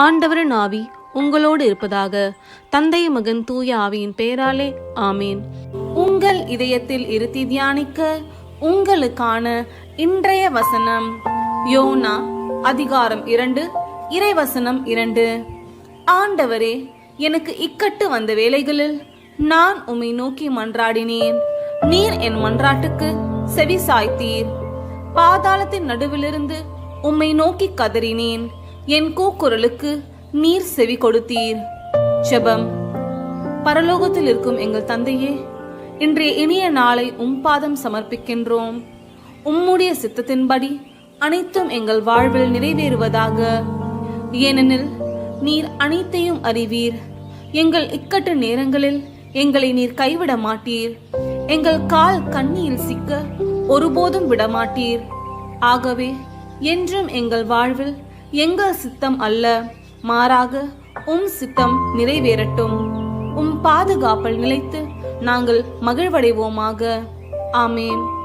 ஆண்டவரின் ஆவி உங்களோடு இருப்பதாக தந்தை மகன் தூய ஆவியின் பெயராலே ஆமேன். உங்கள் இதயத்தில் இருத்தி தியானிக்க உங்களுக்கான இன்றைய வசனம் யோனா அதிகாரம் இரண்டு இறைவசனம் இரண்டு. ஆண்டவரே எனக்கு இக்கட்டு வந்த வேளைகளில் நான் உம்மை நோக்கி மன்றாடினேன். நீர் என் மன்றாட்டுக்கு செவி சாய்த்தீர் பாதாளத்தின் நடுவிலிருந்து உம்மை நோக்கி கதறினேன். என் கூக்குரலுக்கு நீர் செவி கொடுத்தீர். ஜெபம் பரலோகத்தில் இருக்கும் எங்கள் தந்தையே இன்றைய இனிய நாளை உம் பாதம் சமர்ப்பிக்கின்றோம். உம்முடைய சித்தத்தின்படி அனைத்தும் எங்கள் வாழ்வில் நிறைவேறுவதாக. ஏனெனில் நீர் அனைத்தையும் அறிவீர். எங்கள் இக்கட்டு நேரங்களில் எங்களை நீர் கைவிட மாட்டீர். எங்கள் கால் கண்ணியில் சிக்க ஒருபோதும் விடமாட்டீர். ஆகவே என்றும் எங்கள் வாழ்வில் எங்கள் சித்தம் அல்ல? மாறாக உம் சித்தம் நிறைவேறட்டும். உம் பாதுகாப்பில் நிலைத்து நாங்கள் மகிழ்வடைவோமாக. ஆமேன்.